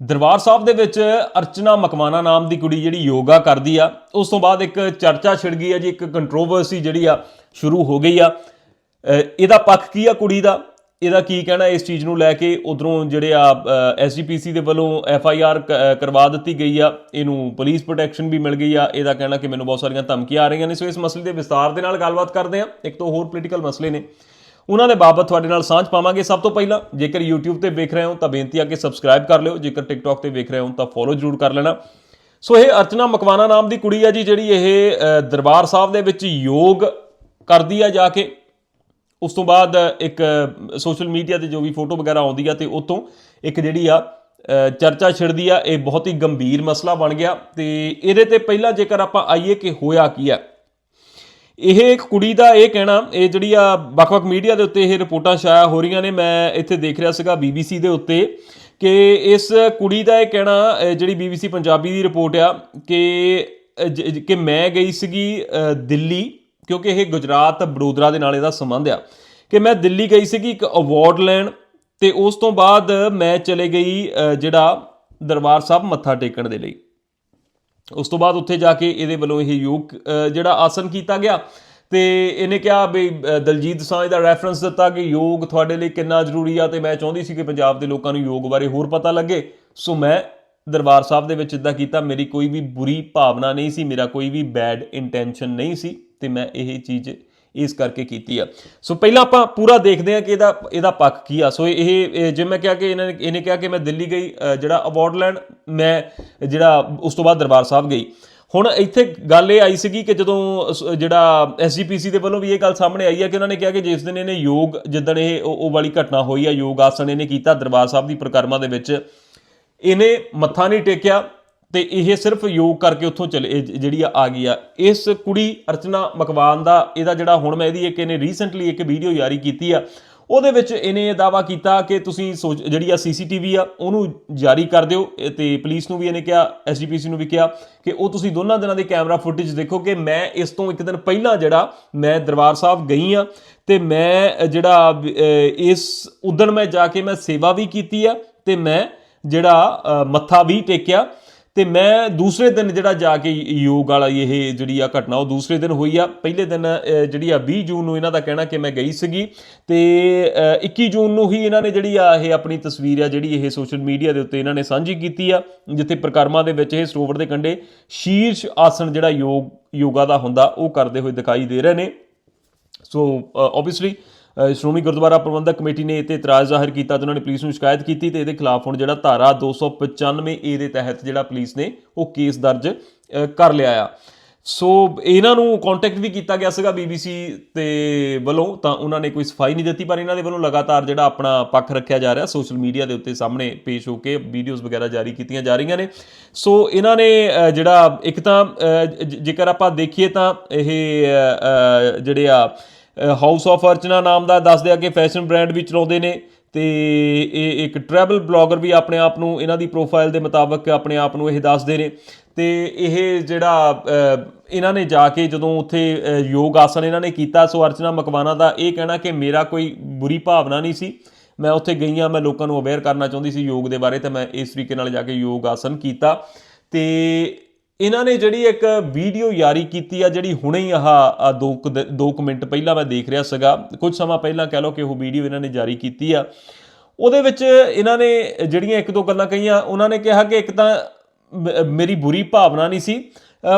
ਦਰਬਾਰ ਸਾਹਿਬ ਦੇ ਵਿੱਚ ਅਰਚਨਾ ਮਕਵਾਨਾ ਨਾਮ ਦੀ ਕੁੜੀ ਜਿਹੜੀ ਯੋਗਾ ਕਰਦੀ ਆ, ਉਸ ਤੋਂ ਬਾਅਦ ਇੱਕ ਚਰਚਾ ਛਿੜ ਗਈ ਆ ਜੀ, ਇੱਕ ਕੰਟਰੋਵਰਸੀ ਜਿਹੜੀ ਆ ਸ਼ੁਰੂ ਹੋ ਗਈ ਆ। ਇਹਦਾ ਪੱਖ ਕੀ ਆ ਕੁੜੀ ਦਾ? ਇਹਦਾ ਕੀ ਕਹਿਣਾ ਇਸ ਚੀਜ਼ ਨੂੰ ਲੈ ਕੇ? ਉਧਰੋਂ ਜਿਹੜੇ ਆ ਐਸਜੀਪੀਸੀ ਦੇ ਵੱਲੋਂ ਐਫ ਆਈ ਆਰ ਕਰਵਾ ਦਿੱਤੀ ਗਈ ਆ। ਇਹਨੂੰ ਪੁਲਿਸ ਪ੍ਰੋਟੈਕਸ਼ਨ ਵੀ ਮਿਲ ਗਈ ਆ। ਇਹਦਾ ਕਹਿਣਾ ਕਿ ਮੈਨੂੰ ਬਹੁਤ ਸਾਰੀਆਂ ਧਮਕੀਆਂ ਆ ਰਹੀਆਂ ਨੇ। ਸੋ ਇਸ ਮਸਲੇ ਦੇ ਵਿਸਤਾਰ ਦੇ ਨਾਲ ਗੱਲਬਾਤ ਕਰਦੇ ਆ। ਇੱਕ ਤੋਂ ਹੋਰ ਪੋਲੀਟੀਕਲ ਮਸਲੇ ਨੇ। ਉਹਨਾਂ ਦੇ ਬਾਬਤ ਤੁਹਾਡੇ ਨਾਲ ਸਾਂਝ ਪਾਵਾਂਗੇ। ਸਭ ਤੋਂ ਪਹਿਲਾਂ ਜੇਕਰ YouTube ਤੇ ਵੇਖ ਰਹੇ ਹੋ ਤਾਂ ਬੇਨਤੀ ਆ ਕਿ ਸਬਸਕ੍ਰਾਈਬ ਕਰ ਲਿਓ। ਜੇਕਰ TikTok ਤੇ ਵੇਖ ਰਹੇ ਹੋ ਤਾਂ ਫੋਲੋ ਜ਼ਰੂਰ ਕਰ ਲੈਣਾ। ਸੋ ਇਹ ਅਰਚਨਾ ਮਕਵਾਨਾ ਨਾਮ ਦੀ ਕੁੜੀ ਆ ਜੀ, ਜਿਹੜੀ ਇਹ ਦਰਬਾਰ ਸਾਹਿਬ ਦੇ ਵਿੱਚ ਯੋਗ ਕਰਦੀ ਆ ਜਾ ਕੇ। ਉਸ ਤੋਂ ਬਾਅਦ ਇੱਕ ਸੋਸ਼ਲ ਮੀਡੀਆ ਤੇ ਜੋ ਵੀ ਫੋਟੋ ਵਗੈਰਾ ਆਉਂਦੀ ਆ ਤੇ ਉਤੋਂ ਇੱਕ ਜਿਹੜੀ ਆ ਚਰਚਾ ਛਿੜਦੀ ਆ। ਇਹ ਬਹੁਤ ਹੀ ਗੰਭੀਰ ਮਸਲਾ ਬਣ ਗਿਆ ਤੇ ਇਹਦੇ ਤੇ ਪਹਿਲਾਂ ਜੇਕਰ ਆਪਾਂ ਆਈਏ ਕਿ ਹੋਇਆ ਕੀ ਆ। ਇਹ ਇੱਕ ਕੁੜੀ ਦਾ ਇਹ ਕਹਿਣਾ, ਇਹ ਜਿਹੜੀ ਆ ਵੱਖ-ਵੱਖ ਮੀਡੀਆ ਦੇ ਉੱਤੇ ਇਹ ਰਿਪੋਰਟਾਂ ਛਾਇਆ ਹੋ ਰਹੀਆਂ ਨੇ, ਮੈਂ ਇੱਥੇ ਦੇਖ ਰਿਹਾ ਸੀਗਾ BBC ਦੇ ਉੱਤੇ ਕਿ ਇਸ ਕੁੜੀ ਦਾ ਇਹ ਕਹਿਣਾ ਅਹ ਜਿਹੜੀ BBC ਪੰਜਾਬੀ ਦੀ ਰਿਪੋਰਟ ਆ, ਕਿ ਜ- ਕਿ ਮੈਂ ਗਈ ਸੀਗੀ ਦਿੱਲੀ, ਕਿਉਂਕਿ ਇਹ ਗੁਜਰਾਤ ਬੜੋਦਰਾ ਦੇ ਨਾਲ ਇਹਦਾ ਸੰਬੰਧ ਆ, ਕਿ ਮੈਂ ਦਿੱਲੀ ਗਈ ਸੀਗੀ ਇੱਕ ਅਵਾਰਡ ਲੈਣ ਤੇ ਉਸ ਤੋਂ ਬਾਅਦ ਮੈਂ ਚਲੇ ਗਈ ਜਿਹੜਾ ਦਰਬਾਰ ਸਾਹਿਬ ਮੱਥਾ ਟੇਕਣ ਦੇ ਲਈ। ਉਸ ਤੋਂ ਬਾਅਦ ਉੱਥੇ ਜਾ ਕੇ ਇਹਦੇ ਵੱਲੋਂ ਇਹ ਯੋਗ ਜਿਹੜਾ ਆਸਨ ਕੀਤਾ ਗਿਆ ਤੇ ਇਹਨੇ ਕਿਹਾ ਵੀ ਦਲਜੀਤ ਦੋਸਾਂਝ ਦਾ ਰੈਫਰੈਂਸ ਦਿੱਤਾ ਕਿ ਯੋਗ ਤੁਹਾਡੇ ਲਈ ਕਿੰਨਾ ਜ਼ਰੂਰੀ ਆ ਤੇ ਮੈਂ ਚਾਹੁੰਦੀ ਸੀ ਕਿ ਪੰਜਾਬ ਦੇ ਲੋਕਾਂ ਨੂੰ ਯੋਗ ਬਾਰੇ ਹੋਰ ਪਤਾ ਲੱਗੇ। ਸੋ ਮੈਂ ਦਰਬਾਰ ਸਾਹਿਬ ਦੇ ਵਿੱਚ ਇਦਾਂ ਕੀਤਾ, ਮੇਰੀ ਕੋਈ ਵੀ ਬੁਰੀ ਭਾਵਨਾ ਨਹੀਂ ਸੀ, ਮੇਰਾ ਕੋਈ ਵੀ ਬੈਡ ਇੰਟੈਂਸ਼ਨ ਨਹੀਂ ਸੀ ਤੇ ਮੈਂ ਇਹ ਚੀਜ਼ ਇਸ ਕਰਕੇ ਕੀਤੀ ਆ। ਸੋ ਪਹਿਲਾਂ ਆਪਾਂ ਪੂਰਾ ਦੇਖਦੇ ਹਾਂ ਕਿ ਇਹਦਾ ਇਹਦਾ ਪੱਖ ਕੀ ਆ। ਸੋ ਇਹ ਇਹ ਜਿਵੇਂ ਮੈਂ ਕਿਹਾ ਕਿ ਇਹਨਾਂ ਨੇ, ਇਹਨੇ ਕਿਹਾ ਕਿ ਮੈਂ ਦਿੱਲੀ ਗਈ ਜਿਹੜਾ ਅਵਾਰਡ ਲੈਣ, ਮੈਂ ਜਿਹੜਾ ਉਸ ਤੋਂ ਬਾਅਦ ਦਰਬਾਰ ਸਾਹਿਬ ਗਈ। ਹੁਣ ਇੱਥੇ ਗੱਲ ਇਹ ਆਈ ਸੀਗੀ ਕਿ ਜਦੋਂ ਸ- ਜਿਹੜਾ ਐਸਜੀਪੀਸੀ ਦੇ ਵੱਲੋਂ ਵੀ ਇਹ ਗੱਲ ਸਾਹਮਣੇ ਆਈ ਹੈ ਕਿ ਉਹਨਾਂ ਨੇ ਕਿਹਾ ਕਿ ਜਿਸ ਦਿਨ ਇਹਨੇ ਯੋਗ, ਜਿੱਦਣ ਇਹ ਉਹ ਵਾਲੀ ਘਟਨਾ ਹੋਈ ਆ, ਯੋਗ ਆਸਣ ਇਹਨੇ ਕੀਤਾ ਦਰਬਾਰ ਸਾਹਿਬ ਦੀ ਪ੍ਰਕਰਮਾ ਦੇ ਵਿੱਚ, ਇਹਨੇ ਮੱਥਾ ਨਹੀਂ ਟੇਕਿਆ। ਤੇ ਇਹ ਸਿਰਫ ਯੋਗ ਕਰਕੇ ਉੱਥੋਂ ਚਲੇ ਜਿਹੜੀ ਆ ਆ ਗਈ ਆ। ਇਸ ਕੁੜੀ ਅਰਚਨਾ ਮਕਵਾਨ ਦਾ, ਇਹਦਾ ਜਿਹੜਾ ਹੁਣ ਮੈਂ ਇਹਦੀ ਇੱਕ ਇਹਨੇ ਰੀਸੈਂਟਲੀ ਇੱਕ ਵੀਡੀਓ ਜਾਰੀ ਕੀਤੀ ਆ। ਉਹਦੇ ਵਿੱਚ ਇਹਨੇ ਇਹ ਦਾਵਾ ਕੀਤਾ ਕਿ ਤੁਸੀਂ ਸੋਚ- ਜਿਹੜੀ ਆ ਸੀਸੀਟੀਵੀ ਆ, ਉਹਨੂੰ ਜਾਰੀ ਕਰ ਦਿਓ। ਇਹ ਤੇ ਪੁਲਿਸ ਨੂੰ ਵੀ ਇਹਨੇ ਕਿਹਾ ਐਸਜੀਪੀਸੀ ਨੂੰ ਵੀ ਕਿਹਾ ਕਿ ਉਹ ਤੁਸੀਂ ਦੋਨਾਂ ਦਿਨਾਂ ਦੀ ਕੈਮਰਾ ਫੁਟੇਜ ਦੇਖੋ ਕਿ ਮੈਂ ਇਸ ਤੋਂ ਇੱਕ ਦਿਨ ਪਹਿਲਾਂ ਜਿਹੜਾ ਮੈਂ ਦਰਬਾਰ ਸਾਹਿਬ ਗਈ ਆ ਤੇ ਮੈਂ ਜਿਹੜਾ ਇਸ ਉਦਣ ਮੈਂ ਜਾ ਕੇ ਮੈਂ ਸੇਵਾ ਵੀ ਕੀਤੀ ਆ ਤੇ ਮੈਂ ਜਿਹੜਾ ਮੱਥਾ ਵੀ ਟੇਕਿਆ। ਤੇ ਮੈਂ ਦੂਸਰੇ ਦਿਨ ਜਿਹੜਾ ਜਾ ਕੇ ਯੋਗ ਵਾਲਾ ਇਹ ਜਿਹੜੀ ਆ ਘਟਨਾ ਉਹ ਦੂਸਰੇ ਦਿਨ ਹੋਈ ਆ। ਪਹਿਲੇ ਦਿਨ ਜਿਹੜੀ ਆ 20 ਜੂਨ ਨੂੰ ਇਹਨਾਂ ਦਾ ਕਹਿਣਾ ਕਿ ਮੈਂ ਗਈ ਸੀਗੀ ਤੇ ਅ, 21 ਜੂਨ ਨੂੰ ਹੀ ਇਹਨਾਂ ਨੇ ਜਿਹੜੀ ਆ ਇਹ ਆਪਣੀ ਤਸਵੀਰ ਆ ਜਿਹੜੀ ਇਹ ਸੋਸ਼ਲ ਮੀਡੀਆ ਦੇ ਉੱਤੇ ਇਹਨਾਂ ਨੇ ਸਾਂਝੀ ਕੀਤੀ ਆ ਜਿੱਥੇ ਪ੍ਰਕਰਮਾ ਦੇ ਵਿੱਚ ਇਹ ਸਰੋਵਰ ਦੇ ਕੰਢੇ ਸ਼ੀਰਸ਼ ਆਸਣ ਜਿਹੜਾ ਯੋਗ ਯੋਗਾ ਦਾ ਹੁੰਦਾ ਉਹ ਕਰਦੇ ਹੋਏ ਦਿਖਾਈ ਦੇ ਰਹੇ ਨੇ। So obviously Shiromani Gurdwara Prabandhak committee ਨੇ ਇਹ ਤੇ ਇਤਰਾਜ਼ ਜ਼ਾਹਿਰ ਕੀਤਾ ਤੇ ਉਹਨਾਂ ਨੇ ਪੁਲਿਸ ਨੂੰ ਸ਼ਿਕਾਇਤ ਕੀਤੀ ਤੇ ਇਹਦੇ ਖਿਲਾਫ ਹੁਣ ਜਿਹੜਾ ਧਾਰਾ 295 ਏ ਦੇ ਤਹਿਤ ਜਿਹੜਾ ਪੁਲਿਸ ਨੇ ਉਹ ਕੇਸ ਦਰਜ ਕਰ ਲਿਆ ਆ। ਸੋ ਇਹਨਾਂ ਨੂੰ ਕੰਟੈਕਟ ਵੀ ਕੀਤਾ ਗਿਆ ਸੀਗਾ BBC ਤੇ ਵੱਲੋਂ, ਤਾਂ ਉਹਨਾਂ ਨੇ ਕੋਈ ਸਫ਼ਾਈ ਨਹੀਂ ਦਿੱਤੀ, ਪਰ ਇਹਨਾਂ ਦੇ ਵੱਲੋਂ ਲਗਾਤਾਰ ਜਿਹੜਾ ਆਪਣਾ ਪੱਖ ਰੱਖਿਆ ਜਾ ਰਿਹਾ, ਸੋਸ਼ਲ ਮੀਡੀਆ ਦੇ ਉੱਤੇ ਸਾਹਮਣੇ ਪੇਸ਼ ਹੋ ਕੇ ਵੀਡੀਓਜ਼ ਵਗੈਰਾ ਜਾਰੀ ਕੀਤੀਆਂ ਜਾ ਰਹੀਆਂ ਨੇ। ਸੋ ਇਹਨਾਂ ਨੇ ਜਿਹੜਾ ਇੱਕ ਤਾਂ ਜੇਕਰ ਆਪਾਂ ਦੇਖੀਏ ਤਾਂ ਇਹ ਜਿਹੜੇ ਆ ਹਾਊਸ ਆਫ ਅਰਚਨਾ ਨਾਮ ਦਾ ਦੱਸਦੇ ਆ ਕਿ ਫੈਸ਼ਨ ਬ੍ਰਾਂਡ ਵੀ ਚਲਾਉਂਦੇ ਨੇ ਤੇ ਇਹ ਇੱਕ ਟਰੈਵਲ ਬਲੌਗਰ ਵੀ ਆਪਣੇ ਆਪ ਨੂੰ ਇਹਨਾਂ ਦੀ ਪ੍ਰੋਫਾਈਲ ਦੇ ਮੁਤਾਬਕ ਆਪਣੇ ਆਪ ਨੂੰ ਇਹ ਦੱਸਦੇ ਨੇ। ਤੇ ਇਹ ਜਿਹੜਾ ਇਹਨਾਂ ਨੇ ਜਾ ਕੇ ਜਦੋਂ ਉੱਥੇ ਯੋਗ ਆਸਨ ਇਹਨਾਂ ਨੇ ਕੀਤਾ, ਸੋ ਅਰਚਨਾ ਮਕਵਾਨਾ ਦਾ ਇਹ ਕਹਿਣਾ ਕਿ ਮੇਰਾ ਕੋਈ ਬੁਰੀ ਭਾਵਨਾ ਨਹੀਂ ਸੀ। ਮੈਂ ਉੱਥੇ ਗਈ ਹਾਂ, ਮੈਂ ਲੋਕਾਂ ਨੂੰ ਅਵੇਅਰ ਕਰਨਾ ਚਾਹੁੰਦੀ ਸੀ ਯੋਗ ਦੇ ਬਾਰੇ, ਤੇ ਮੈਂ ਇਸ ਤਰੀਕੇ ਨਾਲ ਜਾ ਕੇ ਯੋਗ ਆਸਨ ਕੀਤਾ। ਤੇ ਇਹਨਾਂ ਨੇ ਜਿਹੜੀ ਇੱਕ ਵੀਡੀਓ ਜਾਰੀ ਕੀਤੀ ਆ, ਜਿਹੜੀ ਹੁਣੇ ਹੀ ਆਹ ਆਹ ਦੋ ਕੁ ਦਿ- ਦੋ ਕੁ ਮਿੰਟ ਪਹਿਲਾਂ ਮੈਂ ਦੇਖ ਰਿਹਾ ਸੀਗਾ। ਕੁਝ ਸਮਾਂ ਪਹਿਲਾਂ ਕਹਿ ਲਓ ਕਿ ਉਹ ਵੀਡੀਓ ਇਹਨਾਂ ਨੇ ਜਾਰੀ ਕੀਤੀ ਆ। ਉਹਦੇ ਵਿੱਚ ਇਹਨਾਂ ਨੇ ਜਿਹੜੀਆਂ ਇੱਕ ਦੋ ਗੱਲਾਂ ਕਹੀਆਂ, ਉਹਨਾਂ ਨੇ ਕਿਹਾ ਕਿ ਇੱਕ ਤਾਂ ਮ- ਮੇਰੀ ਬੁਰੀ ਭਾਵਨਾ ਨਹੀਂ ਸੀ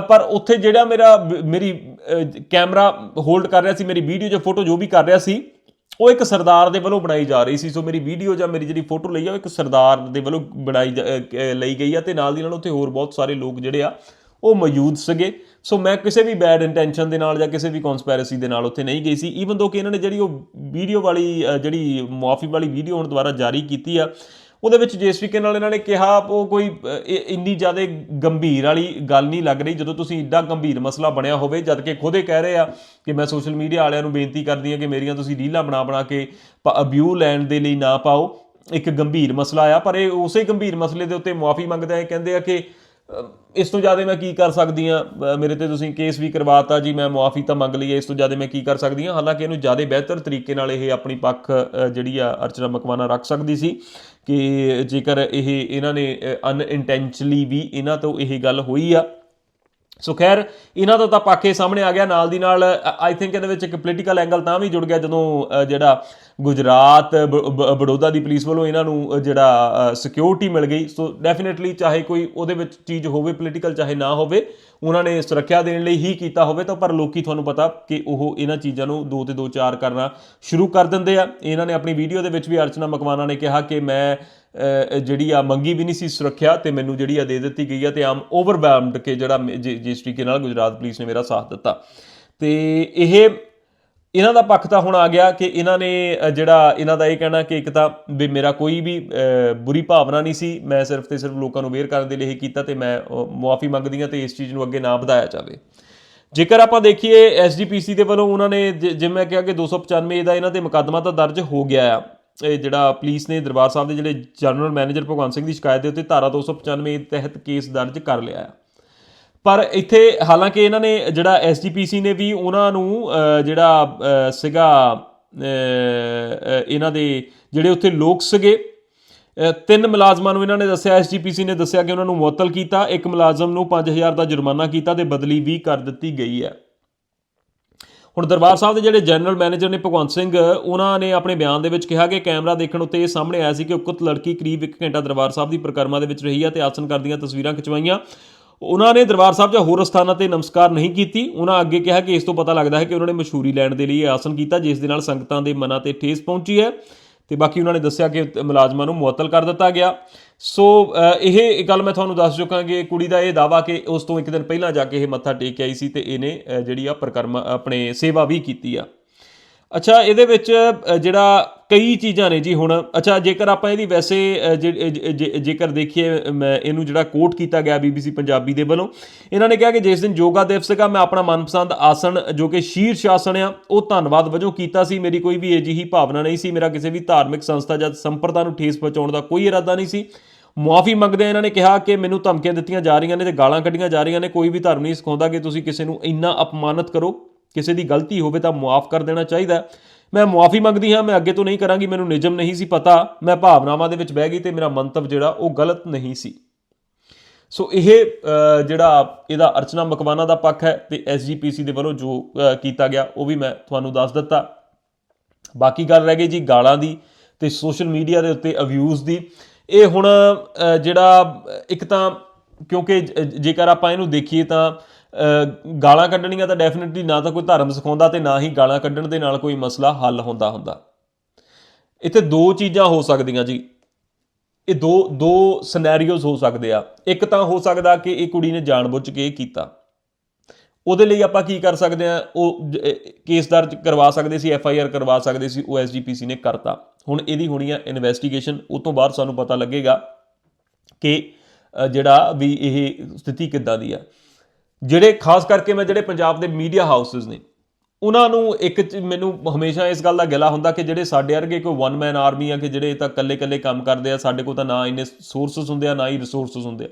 ਪਰ ਉੱਥੇ ਜਿਹੜਾ ਮੇਰਾ ਮੇਰੀ ਕੈਮਰਾ ਹੋਲਡ ਕਰ ਰਿਹਾ ਸੀ, ਮੇਰੀ ਵੀਡੀਓ ਜਾਂ ਫੋਟੋ ਜੋ ਵੀ ਕਰ ਰਿਹਾ ਸੀ ਉਹ ਇੱਕ ਸਰਦਾਰ ਦੇ ਵੱਲੋਂ ਬਣਾਈ ਜਾ ਰਹੀ ਸੀ, ਸੋ ਮੇਰੀ ਵੀਡੀਓ ਜਾਂ ਮੇਰੀ ਜਿਹੜੀ ਫੋਟੋ ਲਈ ਆ, ਉਹ ਇੱਕ ਸਰਦਾਰ ਦੇ ਵੱਲੋਂ ਬਣਾਈ ਜਾ- ਕ- ਲਈ ਗਈ ਆ ਤੇ ਨਾਲ ਦੀ ਨਾਲ ਉੱਥੇ ਹੋਰ ਬਹੁਤ ਸਾਰੇ ਲੋਕ ਜਿਹੜੇ ਆ, ਉਹ ਮੌਜੂਦ ਸੀਗੇ। ਸੋ ਮੈਂ ਕਿਸੇ ਵੀ ਬੈਡ ਇੰਟੈਂਸ਼ਨ ਦੇ ਨਾਲ ਜਾਂ ਕਿਸੇ ਵੀ ਕਨਸਪੀਰੇਸੀ ਦੇ ਨਾਲ ਉੱਥੇ ਨਹੀਂ ਗਈ ਸੀ ਈਵਨ ਦੋ ਕਿ ਇਹਨਾਂ ਨੇ ਜਿਹੜੀ ਉਹ ਵੀਡੀਓ ਵਾਲੀ ਜਿਹੜੀ ਮੁਆਫੀ ਵਾਲੀ ਵੀਡੀਓ ਹੁਣ ਦੁਬਾਰਾ ਜਾਰੀ ਕੀਤੀ ਆ ਉਹਦੇ ਵਿੱਚ ਜਿਸ ਤਰੀਕੇ ਨਾਲ ਇਹਨਾਂ ਨੇ ਕਿਹਾ, ਉਹ ਕੋਈ ਇੰਨੀ ਜ਼ਿਆਦਾ ਗੰਭੀਰ ਵਾਲੀ ਗੱਲ ਨਹੀਂ ਲੱਗ ਰਹੀ, ਜਦੋਂ ਤੁਸੀਂ ਏਡਾ ਗੰਭੀਰ ਮਸਲਾ ਬਣਿਆ ਹੋਵੇ, ਜਦ ਕਿ ਇਹ ਕਹਿ ਰਹੇ ਆ ਕਿ ਮੈਂ ਸੋਸ਼ਲ ਮੀਡੀਆ ਵਾਲਿਆਂ ਨੂੰ ਬੇਨਤੀ ਕਰਦੀ ਹਾਂ ਕਿ ਮੇਰੀਆਂ ਤੁਸੀਂ ਰੀਲਾਂ ਬਣਾ ਬਣਾ ਕੇ ਅਬਿਊ ਲੈਣ ਦੇ ਲਈ ਨਾ ਪਾਓ। ਇੱਕ ਗੰਭੀਰ ਮਸਲਾ ਆ, ਪਰ ਇਹ ਉਸੇ ਗੰਭੀਰ ਮਸਲੇ ਦੇ ਉੱਤੇ ਮੁਆਫੀ ਮੰਗਦੇ ਆ ਕਹਿੰਦੇ ਆ ਕਿ ਇਸ ਤੋਂ ਜ਼ਿਆਦਾ ਮੈਂ ਕੀ ਕਰ ਸਕਦੀ ਆ ਮੇਰੇ ਤੇ ਤੁਸੀਂ ਕੇਸ ਵੀ ਕਰਵਾਤਾ ਜੀ, ਮੈਂ ਮੁਆਫੀ ਤਾਂ ਮੰਗ ਲਈ ਹੈ, ਇਸ ਤੋਂ ਜ਼ਿਆਦਾ ਮੈਂ ਕੀ ਕਰ ਸਕਦੀ ਆ ਹਾਲਾਂਕਿ ਇਹਨੂੰ ਜ਼ਿਆਦਾ ਬਿਹਤਰ ਤਰੀਕੇ ਨਾਲ ਇਹ ਆਪਣੀ ਪੱਖ ਜਿਹੜੀ ਆ ਅਰਚਨਾ ਮਕਵਾਨਾ ਰੱਖ ਸਕਦੀ ਸੀ। ਕਿ ਜੇਕਰ ਇਹ ਇਹਨਾਂ ਨੇ ਅਨਇੰਟੈਂਸ਼ਨਲੀ ਵੀ ਇਹਨਾਂ ਤੋਂ ਇਹ ਗੱਲ ਹੋਈ ਆ। ਸੋ ਖੈਰ, ਇਹਨਾਂ ਦਾ ਤਾਂ ਪਾਕੇ ਸਾਹਮਣੇ ਆ ਗਿਆ। ਨਾਲ ਦੀ ਨਾਲ ਆਈ ਥਿੰਕ ਇਹਦੇ ਵਿੱਚ ਇੱਕ ਪੋਲੀਟੀਕਲ ਐਂਗਲ ਤਾਂ ਵੀ ਜੁੜ ਗਿਆ, ਜਦੋਂ ਜਿਹੜਾ ਗੁਜਰਾਤ, ਬ- ਬੜੌਦਾ ਦੀ ਪੁਲਿਸ ਵੱਲੋਂ ਇਹਨਾਂ ਨੂੰ ਜਿਹੜਾ ਸਿਕਿਉਰਿਟੀ ਮਿਲ ਗਈ। ਸੋ ਡੈਫੀਨਿਟਲੀ ਚਾਹੇ ਕੋਈ ਉਹਦੇ ਵਿੱਚ ਚੀਜ਼ ਹੋਵੇ ਪੋਲੀਟੀਕਲ ਚਾਹੇ ਨਾ ਹੋਵੇ, ਉਹਨਾਂ ਨੇ ਸੁਰੱਖਿਆ ਦੇਣ ਲਈ ਹੀ ਕੀਤਾ ਹੋਵੇ ਤਾਂ, ਪਰ ਲੋਕੀ ਤੁਹਾਨੂੰ ਪਤਾ ਕਿ ਉਹ ਇਹਨਾਂ ਚੀਜ਼ਾਂ ਨੂੰ ਦੋ ਤੇ ਦੋ ਚਾਰ ਕਰਨਾ ਸ਼ੁਰੂ ਕਰ ਦਿੰਦੇ ਆ। ਇਹਨਾਂ ਨੇ ਆਪਣੀ ਵੀਡੀਓ ਦੇ ਵਿੱਚ ਵੀ ਅਰਚਨਾ ਮਕਵਾਨਾ ਨੇ ਕਿਹਾ ਕਿ ਮੈਂ ਜਿਹੜੀ ਆ ਮੰਗੀ ਵੀ ਨਹੀਂ ਸੀ ਸੁਰੱਖਿਆ ਤੇ ਮੈਨੂੰ ਜਿਹੜੀ ਆ ਦੇ ਦਿੱਤੀ ਗਈ ਆ ਤੇ ਆਮ ਓਵਰਵੈਲਮਡ ਕੇ ਜਿਹੜਾ ਮੇ- ਜਿ- ਜਿਸ ਤਰੀਕੇ ਨਾਲ ਗੁਜਰਾਤ ਪੁਲਿਸ ਨੇ ਮੇਰਾ ਸਾਥ ਦਿੱਤਾ। ਤੇ ਇਹ ਇਹਨਾਂ ਦਾ ਪੱਖ ਤਾਂ ਹੁਣ ਆ ਗਿਆ ਕਿ ਇਹਨਾਂ ਨੇ ਜਿਹੜਾ ਇਹਨਾਂ ਦਾ ਇਹ ਕਹਿਣਾ ਕਿ ਇੱਕ ਤਾਂ ਵੀ ਮੇਰਾ ਕੋਈ ਵੀ ਬੁਰੀ ਭਾਵਨਾ ਨਹੀਂ ਸੀ, ਮੈਂ ਸਿਰਫ ਤੇ ਸਿਰਫ ਲੋਕਾਂ ਨੂੰ ਅਵੇਅਰ ਕਰਨ ਦੇ ਲਈ ਇਹ ਕੀਤਾ ਤੇ ਮੈਂ ਮੁਆਫੀ ਮੰਗਦੀ ਹਾਂ ਤੇ ਇਸ ਚੀਜ਼ ਨੂੰ ਅੱਗੇ ਨਾ ਵਧਾਇਆ ਜਾਵੇ। ਜੇਕਰ ਆਪਾਂ ਦੇਖੀਏ ਐਸਜੀਪੀਸੀ ਦੇ ਵੱਲੋਂ ਉਹਨਾਂ ਨੇ ਜ- ਜਿਵੇਂ ਮੈਂ ਕਿਹਾ ਕਿ 295 ਦਾ ਇਹਨਾਂ ਤੇ ਮੁਕੱਦਮਾ ਤਾਂ ਦਰਜ ਹੋ ਗਿਆ ਆ। ਇਹ ਜਿਹੜਾ ਪੁਲਿਸ ਨੇ ਦਰਬਾਰ ਸਾਹਿਬ ਦੇ ਜਿਹੜੇ ਜਨਰਲ ਮੈਨੇਜਰ ਭਗਵੰਤ ਸਿੰਘ ਦੀ ਸ਼ਿਕਾਇਤ ਦੇ ਉੱਤੇ ਧਾਰਾ 295 ਤਹਿਤ ਕੇਸ ਦਰਜ ਕਰ ਲਿਆ ਆ। ਪਰ ਇੱਥੇ ਹਾਲਾਂਕਿ ਇਹਨਾਂ ਨੇ ਜਿਹੜਾ ਐਸਜੀਪੀਸੀ ਨੇ ਵੀ ਉਹਨਾਂ ਨੂੰ ਜਿਹੜਾ ਅਹ, ਸੀਗਾ ਇਹਨਾਂ ਦੇ ਜਿਹੜੇ ਉੱਥੇ ਲੋਕ ਸੀਗੇ ਤਿੰਨ ਮੁਲਾਜ਼ਮਾਂ ਨੂੰ ਇਹਨਾਂ ਨੇ ਦੱਸਿਆ ਐਸਜੀਪੀਸੀ ਨੇ ਦੱਸਿਆ ਕਿ ਉਹਨਾਂ ਨੂੰ ਮੁਅੱਤਲ ਕੀਤਾ ਇੱਕ ਮੁਲਾਜ਼ਮ ਨੂੰ 5000 ਦਾ ਜੁਰਮਾਨਾ ਕੀਤਾ ਤੇ ਬਦਲੀ ਵੀ ਕਰ ਦਿੱਤੀ ਗਈ ਹੈ। ਹੁਣ ਦਰਬਾਰ ਸਾਹਿਬ ਦੇ ਜਿਹੜੇ ਜਨਰਲ ਮੈਨੇਜਰ ਨੇ ਭਗਵੰਤ ਸਿੰਘ ਉਹਨਾਂ ਨੇ ਆਪਣੇ ਬਿਆਨ ਦੇ ਵਿੱਚ ਕਿਹਾ ਕਿ ਕੈਮਰਾ ਦੇਖਣ ਉੱਤੇ ਇਹ ਸਾਹਮਣੇ ਆਇਆ ਸੀ ਕਿ ਉਕਤ ਲੜਕੀ ਕਰੀਬ 1 ਘੰਟਾ ਦਰਬਾਰ ਸਾਹਿਬ ਦੀ ਪ੍ਰਕਰਮਾ ਦੇ ਵਿੱਚ ਰਹੀ ਹੈ ਤੇ ਆਸਨ ਕਰਦੀਆਂ ਤਸਵੀਰਾਂ ਖਿਚਵਾਈਆਂ। ਉਹਨਾਂ ਨੇ ਦਰਬਾਰ ਸਾਹਿਬ ਜਾਂ ਹੋਰ ਸਥਾਨਾਂ ਤੇ ਨਮਸਕਾਰ ਨਹੀਂ ਕੀਤੀ। ਉਹਨਾਂ ਅੱਗੇ ਕਿਹਾ ਕਿ ਇਸ ਤੋਂ ਪਤਾ ਲੱਗਦਾ ਹੈ ਕਿ ਉਹਨਾਂ ਨੇ ਮਸ਼ਹੂਰੀ ਲੈਣ ਦੇ ਲਈ ਇਹ ਆਸਨ ਕੀਤਾ, ਜਿਸ ਦੇ ਨਾਲ ਸੰਗਤਾਂ ਦੇ ਮਨਾਂ ਤੇ ਠੇਸ ਪਹੁੰਚੀ ਹੈ। ਤੇ ਬਾਕੀ ਉਹਨਾਂ ਨੇ ਦੱਸਿਆ ਕਿ ਮੁਲਾਜ਼ਮਾਂ ਨੂੰ ਮੁਅੱਤਲ ਕਰ ਦਿੱਤਾ ਗਿਆ। ਸੋ ਇਹ ਗੱਲ ਮੈਂ ਤੁਹਾਨੂੰ ਦੱਸ ਚੁੱਕਾ ਕਿ ਕੁੜੀ ਦਾ ਇਹ ਦਾਵਾ ਕਿ ਉਸ ਤੋਂ ਇੱਕ ਦਿਨ ਪਹਿਲਾਂ ਜਾ ਕੇ ਇਹ ਮੱਥਾ ਟੇਕ ਕੇ ਆਈ ਸੀ ਤੇ ਇਹਨੇ ਜਿਹੜੀ ਆ ਪ੍ਰਕਰਮ, ਆਪਣੇ ਸੇਵਾ ਵੀ ਕੀਤੀ ਆ। ਅੱਛਾ ਇਹਦੇ ਵਿੱਚ ਜਿਹੜਾ ਕਈ ਚੀਜ਼ਾਂ ਨੇ ਜੀ ਹੁਣ। ਅੱਛਾ ਜੇਕਰ ਆਪਾਂ ਇਹਦੀ ਵੈਸੇ ਅ, ਜੇ- ਜੇਕਰ ਦੇਖੀਏ ਮੈਂ ਇਹਨੂੰ ਜਿਹੜਾ ਕੋਟ ਕੀਤਾ ਗਿਆ ਬੀਬੀਸੀ ਪੰਜਾਬੀ ਦੇ ਵੱਲੋਂ ਇਹਨਾਂ ਨੇ ਕਿਹਾ ਕਿ ਜਿਸ ਦਿਨ ਯੋਗਾ ਦਿਵਸ ਸੀਗਾ ਮੈਂ ਆਪਣਾ ਮਨਪਸੰਦ ਆਸਣ ਜੋ ਕਿ ਸ਼ੀਰਸ਼ ਆਸਣ ਆ ਉਹ ਧੰਨਵਾਦ ਵਜੋਂ ਕੀਤਾ ਸੀ। ਮੇਰੀ ਕੋਈ ਵੀ ਅਜਿਹੀ ਭਾਵਨਾ ਨਹੀਂ ਸੀ। ਮੇਰਾ ਕਿਸੇ ਵੀ ਧਾਰਮਿਕ ਸੰਸਥਾ ਜਾਂ ਸੰਪਰਦਾ ਨੂੰ ਠੇਸ ਪਹੁੰਚਾਉਣ ਦਾ ਕੋਈ ਇਰਾਦਾ ਨਹੀਂ ਸੀ। ਮੁਆਫੀ ਮੰਗਦੇ ਇਹਨਾਂ ਨੇ ਕਿਹਾ ਕਿ ਮੈਨੂੰ ਧਮਕੀਆਂ ਦਿੱਤੀਆਂ ਜਾ ਰਹੀਆਂ ਨੇ ਤੇ ਗਾਲਾਂ ਕੱਢੀਆਂ ਜਾ ਰਹੀਆਂ ਨੇ। ਕੋਈ ਵੀ ਧਰਮ ਨਹੀਂ ਸਿਖਾਉਂਦਾ ਕਿ ਤੁਸੀਂ ਕਿਸੇ ਨੂੰ ਇੰਨਾ ਅਪਮਾਨਿਤ ਕਰੋ। ਕਿਸੇ ਦੀ ਗਲਤੀ ਹੋਵੇ ਤਾਂ ਮੁਆਫ ਕਰ ਦੇਣਾ ਚਾਹੀਦਾ ਮੈਂ ਮੁਆਫੀ ਮੰਗਦੀ ਹਾਂ, ਮੈਂ ਅੱਗੇ ਤੋਂ ਨਹੀਂ ਕਰਾਂਗੀ, ਮੈਨੂੰ ਨਿਯਮ ਨਹੀਂ ਸੀ ਪਤਾ। ਮੈਂ ਭਾਵਨਾਵਾਂ ਦੇ ਵਿੱਚ ਬਹਿ ਗਈ ਤੇ ਮੇਰਾ ਮੰਤਵ ਜਿਹੜਾ, ਉਹ ਗਲਤ ਨਹੀਂ ਸੀ। ਸੋ ਇਹ ਜਿਹੜਾ ਇਹਦਾ ਅਰਚਨਾ ਮਕਵਾਨਾ ਦਾ ਪੱਖ ਹੈ ਤੇ ਐਸਜੀਪੀਸੀ ਦੇ ਵੱਲੋਂ ਜੋ ਕੀਤਾ ਗਿਆ, ਉਹ ਵੀ ਮੈਂ ਤੁਹਾਨੂੰ ਦੱਸ ਦਿੱਤਾ। ਬਾਕੀ ਗੱਲ ਰਹਿ ਗਈ ਜੀ ਗਾਲਾਂ ਦੀ ਤੇ ਸੋਸ਼ਲ ਮੀਡੀਆ ਦੇ ਉੱਤੇ ਅਬਿਊਜ਼ ਦੀ। ਇਹ ਹੁਣ ਜਿਹੜਾ, ਇੱਕ ਤਾਂ ਕਿਉਂਕਿ ਜੇਕਰ ਆਪਾਂ ਇਹਨੂੰ ਦੇਖੀਏ ਤਾਂ ਗਾਲਾਂ ਕੱਢਣੀਆਂ ਤਾਂ ਡੈਫੀਨਿਟਲੀ ਨਾ ਤਾਂ ਕੋਈ ਧਰਮ ਸਿਖਾਉਂਦਾ ਤੇ ਨਾ ਹੀ ਗਾਲਾਂ ਕੱਢਣ ਦੇ ਨਾਲ ਕੋਈ ਮਸਲਾ ਹੱਲ ਹੁੰਦਾ ਹੁੰਦਾ। ਇੱਥੇ ਦੋ ਚੀਜ਼ਾਂ ਹੋ ਸਕਦੀਆਂ ਜੀ। ਇਹ ਦੋ ਦੋ ਸਿਨੈਰੀਓਜ਼ ਹੋ ਸਕਦੇ ਆ। ਇੱਕ ਤਾਂ ਹੋ ਸਕਦਾ ਕਿ ਇਹ ਕੁੜੀ ਨੇ ਜਾਣਬੁੱਝ ਕੇ ਇਹ ਕੀਤਾ। ਉਹਦੇ ਲਈ ਆਪਾਂ ਕੀ ਕਰ ਸਕਦੇ ਆ? ਉਹ ਜ- ਕੇਸ ਦਰਜ ਕਰਵਾ ਸਕਦੇ ਸੀ ਐਫ ਆਈ ਆਰ ਕਰਵਾ ਸਕਦੇ ਸੀ ਉਹ ਸੀ ਨੇ ਕਰਤਾ। ਹੁਣ ਇਹਦੀ ਹੋਣੀ ਆ ਇਨਵੈਸਟੀਗੇਸ਼ਨ ਉਹ ਤੋਂ ਬਾਅਦ ਸਾਨੂੰ ਪਤਾ ਲੱਗੇਗਾ ਕਿ ਜਿਹੜਾ ਵੀ ਇਹ ਸਥਿਤੀ ਕਿੱਦਾਂ ਦੀ ਆ। ਜਿਹੜੇ ਖਾਸ ਕਰਕੇ ਮੈਂ ਜਿਹੜੇ ਪੰਜਾਬ ਦੇ ਮੀਡੀਆ ਹਾਊਸਸ ਨੇ, ਉਹਨਾਂ ਨੂੰ ਇੱਕ ਚ- ਮੈਨੂੰ ਹਮੇਸ਼ਾ ਇਸ ਗੱਲ ਦਾ ਗਿਲਾ ਹੁੰਦਾ ਕਿ ਜਿਹੜੇ ਸਾਡੇ ਵਰਗੇ ਕੋਈ ਵਨ ਮੈਨ ਆਰਮੀ ਆ ਕਿ ਜਿਹੜੇ ਤਾਂ ਇਕੱਲੇ ਇਕੱਲੇ ਕੰਮ ਕਰਦੇ ਆ, ਸਾਡੇ ਕੋਲ ਤਾਂ ਨਾ ਇੰਨੇ ਸੋਰਸਸ ਹੁੰਦੇ ਆ, ਨਾ ਹੀ ਰਿਸੋਰਸਸ ਹੁੰਦੇ ਆ।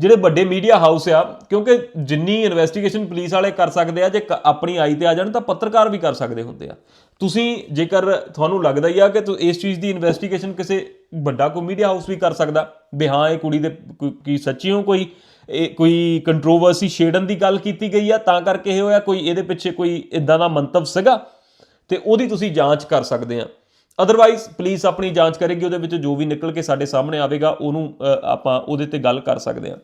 ਜਿਹੜੇ ਵੱਡੇ ਮੀਡੀਆ ਹਾਊਸ ਆ, ਕਿਉਂਕਿ ਜਿੰਨੀ ਇਨਵੈਸਟੀਗੇਸ਼ਨ ਪੁਲਿਸ ਵਾਲੇ ਕਰ ਸਕਦੇ ਆ, ਜੇ ਕ- ਆਪਣੀ ਆਈ ਤੇ ਆ ਜਾਣ ਤਾਂ ਪੱਤਰਕਾਰ ਵੀ ਕਰ ਸਕਦੇ ਹੁੰਦੇ ਆ। ਤੁਸੀਂ ਜੇਕਰ ਤੁਹਾਨੂੰ ਲੱਗਦਾ ਹੀ ਆ ਕਿ ਤੁ- ਇਸ ਚੀਜ਼ ਦੀ ਇਨਵੈਸਟੀਗੇਸ਼ਨ ਕਿਸੇ ਵੱਡਾ ਕੋਈ ਮੀਡੀਆ ਹਾਊਸ ਵੀ ਕਰ ਸਕਦਾ, ਵੀ ਹਾਂ, ਇਹ ਕੁੜੀ ਦੇ ਕੋਈ- ਕੀ ਹੋ ਕੋਈ ਇਹ ਕੋਈ ਕੰਟਰੋਵਰਸੀ ਛੇੜਨ ਦੀ ਗੱਲ ਕੀਤੀ ਗਈ ਆ, ਤਾਂ ਕਰਕੇ ਇਹ ਹੋਇਆ, ਕੋਈ ਇਹਦੇ ਪਿੱਛੇ ਕੋਈ ਇਦਾਂ ਦਾ ਮੰਤਵ ਸੀਗਾ, ਤੇ ਉਹਦੀ ਤੁਸੀਂ ਜਾਂਚ ਕਰ ਸਕਦੇ ਆ। ਅਦਰਵਾਈਜ਼ ਪੁਲਿਸ ਆਪਣੀ ਜਾਂਚ ਕਰੇਗੀ, ਉਹਦੇ ਵਿੱਚ ਜੋ ਵੀ ਨਿਕਲ ਕੇ ਸਾਡੇ ਸਾਹਮਣੇ ਆਵੇਗਾ, ਉਹਨੂੰ ਆਪਾਂ ਉਹਦੇ ਤੇ ਗੱਲ ਕਰ ਸਕਦੇ ਆ।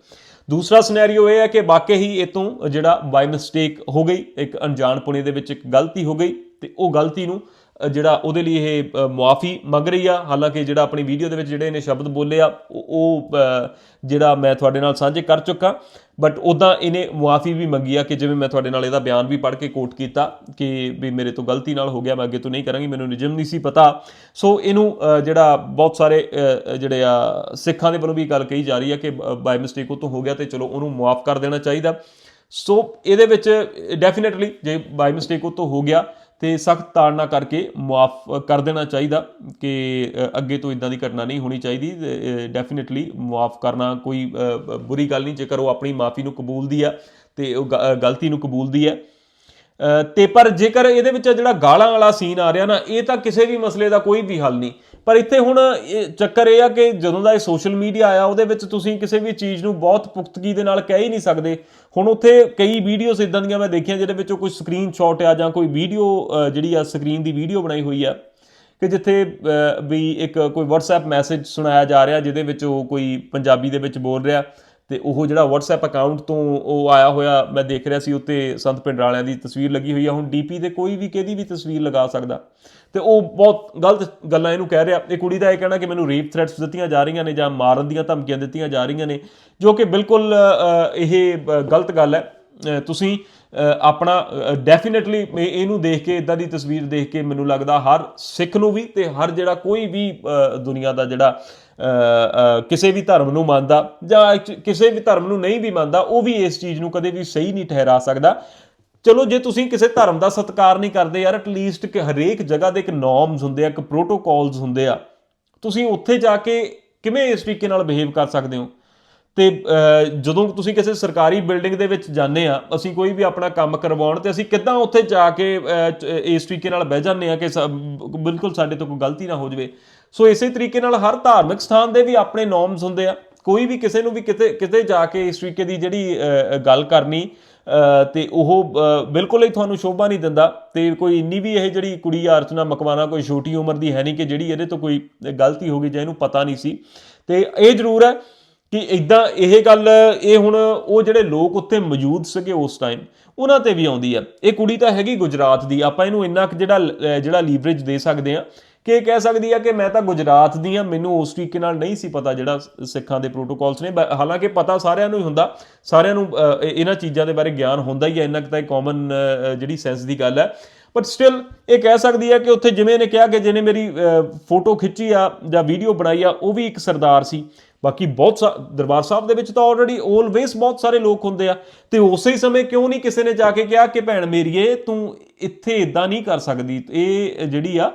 ਦੂਸਰਾ ਸਿਨੈਰੀਓ ਇਹ ਹੈ ਕਿ ਵਾਕਈ ਹੀ ਇਹ ਤੋਂ ਜਿਹੜਾ ਬਾਈ ਮਿਸਟੇਕ ਹੋ ਗਈ, ਇੱਕ ਅਣਜਾਣ ਪੁਣੇ ਦੇ ਵਿੱਚ ਇੱਕ ਗਲਤੀ ਹੋ ਗਈ, ਤੇ ਉਹ ਗਲਤੀ ਨੂੰ ਜਿਹੜਾ ਉਹਦੇ ਲਈ ਇਹ ਮੁਆਫੀ ਮੰਗ ਰਹੀ ਆ। ਹਾਲਾਂਕਿ ਜਿਹੜਾ ਆਪਣੀ ਵੀਡੀਓ ਦੇ ਵਿੱਚ ਜਿਹੜੇ ਇਹਨੇ ਸ਼ਬਦ ਬੋਲੇ ਆ, ਉਹ- ਜਿਹੜਾ ਮੈਂ ਤੁਹਾਡੇ ਨਾਲ ਸਾਂਝੇ ਕਰ ਚੁੱਕਾ। ਬਟ ਉਦਾਂ ਇਹਨੇ ਮੁਆਫੀ ਵੀ ਮੰਗੀ ਆ ਕਿ ਜਿਵੇਂ ਮੈਂ ਤੁਹਾਡੇ ਨਾਲ ਇਹਦਾ ਬਿਆਨ ਵੀ ਪੜ੍ਹ ਕੇ ਕੋਟ ਕੀਤਾ ਕਿ ਵੀ ਮੇਰੇ ਤੋਂ ਗਲਤੀ ਨਾਲ ਹੋ ਗਿਆ, ਮੈਂ ਅੱਗੇ ਤੋਂ ਨਹੀਂ ਕਰਾਂਗੀ, ਮੈਨੂੰ ਨਿਯਮ ਨਹੀਂ ਸੀ ਪਤਾ। ਸੋ ਇਹਨੂੰ ਜਿਹੜਾ ਬਹੁਤ ਸਾਰੇ ਜਿਹੜੇ ਆ, ਸਿੱਖਾਂ ਦੇ ਵੱਲੋਂ ਵੀ ਗੱਲ ਕਹੀ ਜਾ ਰਹੀ ਆ ਕਿ ਬਾਈ ਮਿਸਟੇਕ ਉਹ ਤੋਂ ਹੋ ਗਿਆ ਤੇ ਚਲੋ ਉਹਨੂੰ ਮੁਆਫ ਕਰ ਦੇਣਾ ਚਾਹੀਦਾ। ਸੋ ਇਹਦੇ ਵਿੱਚ ਡੈਫੀਨਿਟਲੀ ਜੇ ਬਾਈ ਮਿਸਟੇਕ ਉਹ ਤੋਂ ਹੋ ਗਿਆ ਤੇ ਸਖਤ ਤਾੜਨਾ ਕਰਕੇ ਮੁਆਫ ਕਰ ਦੇਣਾ ਚਾਹੀਦਾ ਕਿ ਅੱਗੇ ਤੋਂ ਇਦਾਂ ਦੀ ਘਟਨਾ ਨਹੀਂ ਹੋਣੀ ਚਾਹੀਦੀ ਡੈਫੀਨਿਟਲੀ ਮੁਆਫ ਕਰਨਾ ਕੋਈ ਬੁਰੀ ਗੱਲ ਨਹੀਂ ਜੇਕਰ ਉਹ ਆਪਣੀ ਮਾਫੀ ਨੂੰ ਕਬੂਲਦੀ ਆ ਤੇ ਉਹ ਗ- ਗਲਤੀ ਨੂੰ ਕਬੂਲਦੀ ਹੈ ਅ, ਤੇ ਪਰ ਜੇਕਰ ਇਹਦੇ ਵਿੱਚ ਜਿਹੜਾ ਗਾਲਾਂ ਵਾਲਾ ਸੀਨ ਆ ਰਿਹਾ ਨਾ ਇਹ ਤਾਂ ਕਿਸੇ ਵੀ ਮਸਲੇ ਦਾ ਕੋਈ ਵੀ ਹੱਲ ਨਹੀਂ। ਪਰ ਇੱਥੇ ਹੁਣ ਇਹ ਚੱਕਰ ਇਹ ਆ ਕਿ ਜਦੋਂ ਦਾ ਇਹ ਸੋਸ਼ਲ ਮੀਡੀਆ ਆਇਆ, ਉਹਦੇ ਵਿੱਚ ਤੁਸੀਂ ਕਿਸੇ ਵੀ ਚੀਜ਼ ਨੂੰ ਬਹੁਤ ਪੁਖਤਗੀ ਦੇ ਨਾਲ ਕਹਿ ਹੀ ਨਹੀਂ ਸਕਦੇ। ਹੁਣ ਉੱਥੇ ਕਈ ਵੀਡੀਓਜ਼ ਇਦਾਂ ਦੀਆਂ ਮੈਂ ਦੇਖੀਆਂ ਜਿਹਦੇ ਵਿੱਚੋਂ ਕੋਈ ਸਕਰੀਨਸ਼ਾਟ ਆ ਜਾਂ ਕੋਈ ਵੀਡੀਓ ਜਿਹੜੀ ਆ ਸਕਰੀਨ ਦੀ ਵੀਡੀਓ ਬਣਾਈ ਹੋਈ ਆ, ਕਿ ਜਿੱਥੇ ਵੀ ਇੱਕ ਕੋਈ WhatsApp ਮੈਸੇਜ ਸੁਣਾਇਆ ਜਾ ਰਿਹਾ ਜਿਹਦੇ ਵਿੱਚ ਉਹ ਕੋਈ ਪੰਜਾਬੀ ਦੇ ਵਿੱਚ ਬੋਲ ਰਿਹਾ ਤੇ ਉਹ ਜਿਹੜਾ WhatsApp ਅਕਾਊਂਟ ਤੋਂ ਉਹ ਆਇਆ ਹੋਇਆ ਮੈਂ ਦੇਖ ਰਿਹਾ ਸੀ, ਉੱਤੇ ਸੰਤ ਪਿੰਡ ਵਾਲਿਆਂ ਦੀ ਤਸਵੀਰ ਲੱਗੀ ਹੋਈ ਆ। ਹੁਣ DP ਤੇ ਕੋਈ ਵੀ ਕਿਹਦੀ ਵੀ ਤਸਵੀਰ ਲਗਾ ਸਕਦਾ। ਤੇ ਉਹ ਬਹੁਤ ਗਲਤ ਗੱਲਾਂ ਇਹਨੂੰ ਕਹਿ ਰਿਹਾ। ਇਹ ਕੁੜੀ ਦਾ ਇਹ ਕਹਿਣਾ ਕਿ ਮੈਨੂੰ ਰੇਪ ਥ੍ਰੈਟਸ ਦਿੱਤੀਆਂ ਜਾ ਰਹੀਆਂ ਨੇ ਜਾਂ ਮਾਰਨ ਦੀਆਂ ਧਮਕੀਆਂ ਦਿੱਤੀਆਂ ਜਾ ਰਹੀਆਂ ਨੇ, ਜੋ ਕਿ ਬਿਲਕੁਲ ਇਹ ਗਲਤ ਗੱਲ ਹੈ। ਤੁਸੀਂ ਆਪਣਾ ਡੈਫੀਨਿਟਲੀ ਇਹਨੂੰ ਦੇਖ ਕੇ ਇਦਾਂ ਦੀ ਤਸਵੀਰ ਦੇਖ ਕੇ ਮੈਨੂੰ ਲੱਗਦਾ ਹਰ ਸਿੱਖ ਨੂੰ ਵੀ ਤੇ ਹਰ ਜਿਹੜਾ ਕੋਈ ਵੀ ਦੁਨੀਆ ਦਾ ਜਿਹੜਾ ਕਿਸੇ ਵੀ ਧਰਮ ਨੂੰ ਮੰਨਦਾ ਜਾਂ ਕਿਸੇ ਵੀ ਧਰਮ ਨੂੰ ਨਹੀਂ ਵੀ ਮੰਨਦਾ, ਉਹ ਵੀ ਇਸ ਚੀਜ਼ ਨੂੰ ਕਦੇ ਵੀ ਸਹੀ ਨਹੀਂ ਠਹਿਰਾ ਸਕਦਾ। ਚਲੋ ਜੇ ਤੁਸੀਂ ਕਿਸੇ ਧਰਮ ਦਾ ਸਤਿਕਾਰ ਨਹੀਂ ਕਰਦੇ ਯਾਰ ਐਟਲੀਸਟ ਕਿ ਹਰੇਕ ਜਗ੍ਹਾ ਦੇ ਇੱਕ ਨੋਰਮਸ ਹੁੰਦੇ ਆ, ਇੱਕ ਪ੍ਰੋਟੋਕਾਲਸ ਹੁੰਦੇ ਆ, ਤੁਸੀਂ ਉੱਥੇ ਜਾ ਕੇ ਕਿਵੇਂ ਇਸ ਤਰੀਕੇ ਨਾਲ ਬਿਹੇਵ ਕਰ ਸਕਦੇ ਹੋ? ਤੇ ਜਦੋਂ ਤੁਸੀਂ ਕਿਸੇ ਸਰਕਾਰੀ ਬਿਲਡਿੰਗ ਦੇ ਵਿੱਚ ਜਾਂਦੇ ਆ, ਅਸੀਂ ਕੋਈ ਵੀ ਆਪਣਾ ਕੰਮ ਕਰਵਾਉਣ ਤੇ ਅਸੀਂ ਕਿੱਦਾਂ ਉੱਥੇ ਜਾ ਕੇ ਇਸ ਤਰੀਕੇ ਨਾਲ ਬਹਿ ਜਾਂਦੇ ਆ ਕਿ ਸਾ- ਬਿਲਕੁਲ ਸਾਡੇ ਤੋਂ ਕੋਈ ਗਲਤੀ ਨਾ ਹੋ ਜਾਵੇ। ਸੋ ਇਸੇ ਤਰੀਕੇ ਨਾਲ ਹਰ ਧਾਰਮਿਕ ਸਥਾਨ ਦੇ ਵੀ ਆਪਣੇ ਨੋਰਮਸ ਹੁੰਦੇ ਆ। ਕੋਈ ਵੀ ਕਿਸੇ ਨੂੰ ਵੀ ਕਿਤੇ ਕਿਤੇ ਜਾ ਕੇ ਇਸ ਤਰੀਕੇ ਦੀ ਜਿਹੜੀ ਗੱਲ ਕਰਨੀ ਤੇ ਉਹ ਬਿਲਕੁਲ ਹੀ ਤੁਹਾਨੂੰ ਸ਼ੋਭਾ ਨਹੀਂ ਦਿੰਦਾ ਤੇ ਕੋਈ ਇੰਨੀ ਵੀ ਇਹ ਜਿਹੜੀ ਕੁੜੀ ਆ ਅਰਚਨਾ ਮਕਵਾਨਾ ਕੋਈ ਛੋਟੀ ਉਮਰ ਦੀ ਹੈ ਨਹੀਂ ਕਿ ਜਿਹੜੀ ਇਹਦੇ ਤੋਂ ਕੋਈ ਗਲਤੀ ਹੋ ਗਈ ਜਾਂ ਇਹਨੂੰ ਪਤਾ ਨਹੀਂ ਸੀ। ਤੇ ਇਹ ਜ਼ਰੂਰ ਹੈ ਕਿ ਇਦਾਂ ਇਹ ਗੱਲ, ਇਹ ਹੁਣ ਉਹ ਜਿਹੜੇ ਲੋਕ ਉੱਥੇ ਮੌਜੂਦ ਸੀਗੇ ਉਸ ਟਾਈਮ ਉਹਨਾਂ ਤੇ ਵੀ ਆਉਂਦੀ ਆ। ਇਹ ਕੁੜੀ ਤਾਂ ਹੈਗੀ ਗੁਜਰਾਤ ਦੀ, ਆਪਾਂ ਇਹਨੂੰ ਇੰਨਾ ਕੁ ਜਿਹੜਾ ਜਿਹੜਾ ਲੀਵਰੇਜ ਦੇ ਸਕਦੇ ਆ। ਕਿ ਇਹ ਕਹਿ ਸਕਦੀ ਆ ਕਿ ਮੈਂ ਤਾਂ ਗੁਜਰਾਤ ਦੀ ਆ, ਮੈਨੂੰ ਉਸ ਤਰੀਕੇ ਨਾਲ ਨਹੀਂ ਸੀ ਪਤਾ ਜਿਹੜਾ ਸਿੱਖਾਂ ਦੇ ਪ੍ਰੋਟੋਕਾਲਸ ਨੇ, ਬ- ਹਾਲਾਂਕਿ ਪਤਾ ਸਾਰਿਆਂ ਨੂੰ ਹੀ ਹੁੰਦਾ, ਸਾਰਿਆਂ ਨੂੰ ਇਹਨਾਂ ਚੀਜ਼ਾਂ ਦੇ ਬਾਰੇ ਗਿਆਨ ਹੁੰਦਾ ਹੀ ਹੈ ਇੰਨਾ ਕੁ ਤਾਂ ਕਾਮਨ ਜਿਹੜੀ ਸੈਂਸ ਦੀ ਗੱਲ ਹੈ ਬਟ ਸਟਿਲ ਇਹ ਕਹਿ ਸਕਦੀ ਹੈ ਕਿ ਉੱਥੇ ਜਿਵੇਂ ਨੇ ਕਿਹਾ ਕਿ ਜਿਹਨੇ ਮੇਰੀ ਫੋਟੋ ਖਿੱਚੀ ਆ ਜਾਂ ਵੀਡੀਓ ਬਣਾਈ ਆ, ਉਹ ਵੀ ਇੱਕ ਸਰਦਾਰ ਸੀ। ਬਾਕੀ ਬਹੁਤ ਸਾ- ਦਰਬਾਰ ਸਾਹਿਬ ਦੇ ਵਿੱਚ ਤਾਂ ਆਲਰੇਡੀ ਆਲਵੇਸ ਬਹੁਤ ਸਾਰੇ ਲੋਕ ਹੁੰਦੇ ਆ। ਤੇ ਉਸੇ ਹੀ ਸਮੇਂ ਕਿਉਂ ਨਹੀਂ ਕਿਸੇ ਨੇ ਜਾ ਕੇ ਕਿਹਾ ਕਿ ਭੈਣ ਮੇਰੀਏ, ਤੂੰ ਇੱਥੇ ਇਦਾਂ ਨਹੀਂ ਕਰ ਸਕਦੀ। ਇਹ ਜਿਹੜੀ ਆ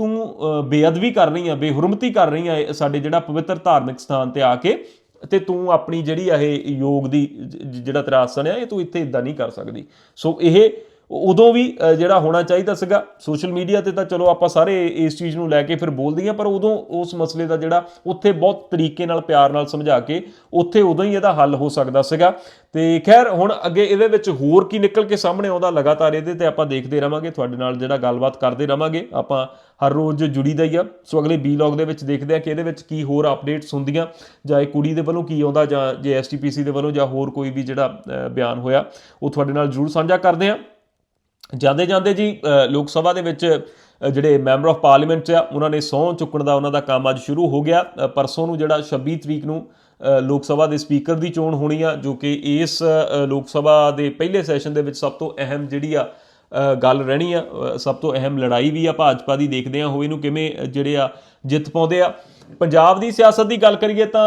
ਤੂੰ ਅ, ਬੇਅਦਬੀ ਕਰ ਰਹੀ ਆ ਬੇਹੁਰਮਤੀ ਕਰ ਰਹੀ ਆ ਇਹ ਸਾਡੇ ਜਿਹੜਾ ਪਵਿੱਤਰ ਧਾਰਮਿਕ ਸਥਾਨ ਤੇ ਆ ਕੇ ਤੇ ਤੂੰ ਆਪਣੀ ਜਿਹੜੀ ਆ ਇਹ ਯੋਗ ਦੀ ਜਿਹੜਾ ਤੇਰਾ ਆਸਣ ਆ ਇਹ ਤੂੰ ਇੱਥੇ ਇਦਾਂ ਨਹੀਂ ਕਰ ਸਕਦੀ। ਸੋ ਇਹ ਉਦੋਂ ਵੀ ਜਿਹੜਾ ਹੋਣਾ ਚਾਹੀਦਾ ਸੀਗਾ। ਸੋਸ਼ਲ ਮੀਡੀਆ ਤੇ ਤਾਂ ਚਲੋ ਆਪਾਂ ਸਾਰੇ ਇਸ ਚੀਜ਼ ਨੂੰ ਲੈ ਕੇ ਫਿਰ ਬੋਲਦੇ ਹਾਂ, ਪਰ ਉਦੋਂ ਉਸ ਮਸਲੇ ਦਾ ਜਿਹੜਾ ਉੱਥੇ ਬਹੁਤ ਤਰੀਕੇ ਨਾਲ, ਪਿਆਰ ਨਾਲ ਸਮਝਾ ਕੇ ਉੱਥੇ ਉਦੋਂ ਹੀ ਇਹਦਾ ਹੱਲ ਹੋ ਸਕਦਾ ਸੀਗਾ। ਤੇ ਖੈਰ, ਹੁਣ ਅੱਗੇ ਇਹਦੇ ਵਿੱਚ ਹੋਰ ਕੀ ਨਿਕਲ ਕੇ ਸਾਹਮਣੇ ਆਉਂਦਾ ਲਗਾਤਾਰ ਇਹਦੇ ਤੇ ਆਪਾਂ ਦੇਖਦੇ ਰਵਾਂਗੇ। ਤੁਹਾਡੇ ਨਾਲ ਜਿਹੜਾ ਗੱਲਬਾਤ ਕਰਦੇ ਰਵਾਂਗੇ, ਆਪਾਂ ਹਰ ਰੋਜ਼ ਜੁੜੀ ਦਾ ਹੀ ਆ। ਸੋ ਅਗਲੇ ਬਲੌਗ ਦੇ ਵਿੱਚ ਦੇਖਦੇ ਆ ਕਿ ਇਹਦੇ ਵਿੱਚ ਕੀ ਹੋਰ ਅਪਡੇਟਸ ਹੁੰਦੀਆਂ, ਜਾਂ ਇਹ ਕੁੜੀ ਦੇ ਵੱਲੋਂ ਕੀ ਆਉਂਦਾ, ਜਾਂ ਜੇ ਐਸਟੀਪੀਸੀ ਦੇ ਵੱਲੋਂ ਜਾਂ ਹੋਰ ਕੋਈ ਵੀ ਜਿਹੜਾ ਬਿਆਨ ਹੋਇਆ, ਉਹ ਤੁਹਾਡੇ ਨਾਲ ਜ਼ਰੂਰ ਸਾਂਝਾ ਕਰਦੇ ਆ ਜਾਂਦੇ ਜਾਂਦੇ ਜੀ ਲੋਕ ਸਭਾ ਦੇ ਵਿੱਚ ਜਿਹੜੇ ਮੈਂਬਰ ਆਫ ਪਾਰਲੀਮੈਂਟ ਆ, ਉਹਨਾਂ ਨੇ ਸਹੁੰ ਚੁੱਕਣ ਦਾ ਉਹਨਾਂ ਦਾ ਕੰਮ ਅੱਜ ਸ਼ੁਰੂ ਹੋ ਗਿਆ। ਪਰਸੋਂ ਨੂੰ ਜਿਹੜਾ 26 ਤਰੀਕ ਨੂੰ ਲੋਕ ਸਭਾ ਦੇ ਸਪੀਕਰ ਦੀ ਚੋਣ ਹੋਣੀ ਆ, ਜੋ ਕਿ ਇਸ ਲੋਕ ਸਭਾ ਦੇ ਪਹਿਲੇ ਸੈਸ਼ਨ ਦੇ ਵਿੱਚ ਸਭ ਤੋਂ ਅਹਿਮ ਜਿਹੜੀ ਆ ਗੱਲ ਰਹਿਣੀ ਆ ਸਭ ਤੋਂ ਅਹਿਮ ਲੜਾਈ ਵੀ ਆ ਭਾਜਪਾ ਦੀ ਦੇਖਦੇ ਆ ਹੋਏ ਨੂੰ ਕਿਵੇਂ ਜਿਹੜੇ ਆ ਜਿੱਤ ਪਾਉਂਦੇ ਆ। ਪੰਜਾਬ ਦੀ ਸਿਆਸਤ ਦੀ ਗੱਲ ਕਰੀਏ ਤਾਂ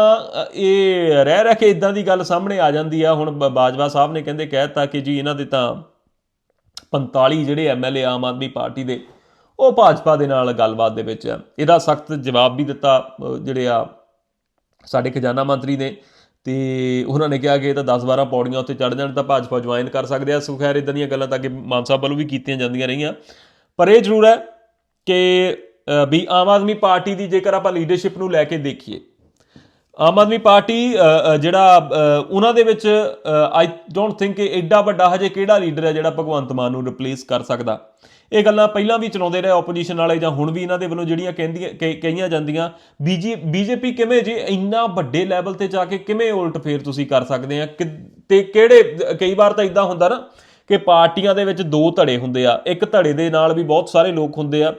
ਇਹ ਰਹਿ ਰਹਿ ਕੇ ਇਦਾਂ ਦੀ ਗੱਲ ਸਾਹਮਣੇ ਆ ਜਾਂਦੀ ਆ। ਹੁਣ ਬ- ਬਾਜਵਾ ਸਾਹਿਬ ਨੇ ਕਹਿੰਦੇ ਕਹਿਤਾ ਕਿ ਜੀ ਇਹਨਾਂ ਦੇ ਤਾਂ 45 ਜਿਹੜੇ ਐਮਐਲਏ ਆਮ ਆਦਮੀ ਪਾਰਟੀ ਦੇ, ਉਹ ਭਾਜਪਾ ਦੇ ਨਾਲ ਗੱਲਬਾਤ ਦੇ ਵਿੱਚ ਆ ਇਹਦਾ ਸਖਤ ਜਵਾਬ ਵੀ ਦਿੱਤਾ ਜਿਹੜੇ ਆ ਸਾਡੇ ਖਜ਼ਾਨਾ ਮੰਤਰੀ ਨੇ ਤੇ ਉਹਨਾਂ ਨੇ ਕਿਹਾ ਕਿ ਇਹ ਤਾਂ 10-12 ਪੌੜੀਆਂ ਉੱਤੇ ਚੜ ਜਾਣ ਤਾਂ ਭਾਜਪਾ ਜੁਆਇਨ ਕਰ ਸਕਦੇ ਆ। ਸੋ ਖੈਰ ਇਦਾਂ ਦੀਆਂ ਗੱਲਾਂ ਤਾਂ ਕਿ ਮਾਨ ਸਾਹਿਬ ਵੱਲੋਂ ਵੀ ਕੀਤੀਆਂ ਜਾਂਦੀਆਂ ਰਹੀਆਂ। ਪਰ ਇਹ ਜ਼ਰੂਰ ਹੈ ਕਿ ਵੀ ਆਮ ਆਦਮੀ ਪਾਰਟੀ ਦੀ ਜੇਕਰ ਆਪਾਂ ਲੀਡਰਸ਼ਿਪ ਨੂੰ ਲੈ ਕੇ ਦੇਖੀਏ ਆਮ ਆਦਮੀ ਪਾਰਟੀ ਜਿਹੜਾ ਉਹਨਾਂ ਦੇ ਵਿੱਚ ਆਈ ਡੋਨਟ ਥਿੰਕ ਕਿ ਐਡਾ ਵੱਡਾ ਹਜੇ ਕਿਹੜਾ ਲੀਡਰ ਹੈ ਜਿਹੜਾ ਭਗਵੰਤ ਮਾਨ ਨੂੰ ਰਿਪਲੇਸ ਕਰ ਸਕਦਾ? ਇਹ ਗੱਲਾਂ ਪਹਿਲਾਂ ਵੀ ਚਲਾਉਂਦੇ ਰਹੇ ਆਪੋਜੀਸ਼ਨ ਵਾਲੇ ਜਾਂ ਹੁਣ ਵੀ ਇਹਨਾਂ ਦੇ ਵੱਲੋਂ ਜਿਹੜੀਆਂ ਕਹਿੰਦੀਆਂ, ਕਹੀ- ਕਹੀਆਂ ਜਾਂਦੀਆਂ। ਬੀਜੀ, ਬੀਜੇਪੀ ਕਿਵੇਂ ਜੇ ਇੰਨਾ ਵੱਡੇ ਲੈਵਲ ਤੇ ਜਾ ਕੇ ਕਿਵੇਂ ਉਲਟ ਫੇਰ ਤੁਸੀਂ ਕਰ ਸਕਦੇ ਆ? ਕਿ- ਤੇ ਕਿਹੜੇ, ਕਈ ਵਾਰ ਤਾਂ ਇਦਾਂ ਹੁੰਦਾ ਨਾ ਕਿ ਪਾਰਟੀਆਂ ਦੇ ਵਿੱਚ ਦੋ ਧੜੇ ਹੁੰਦੇ ਆ। ਇੱਕ ਧੜੇ ਦੇ ਨਾਲ ਵੀ ਬਹੁਤ ਸਾਰੇ ਲੋਕ ਹੁੰਦੇ ਆ।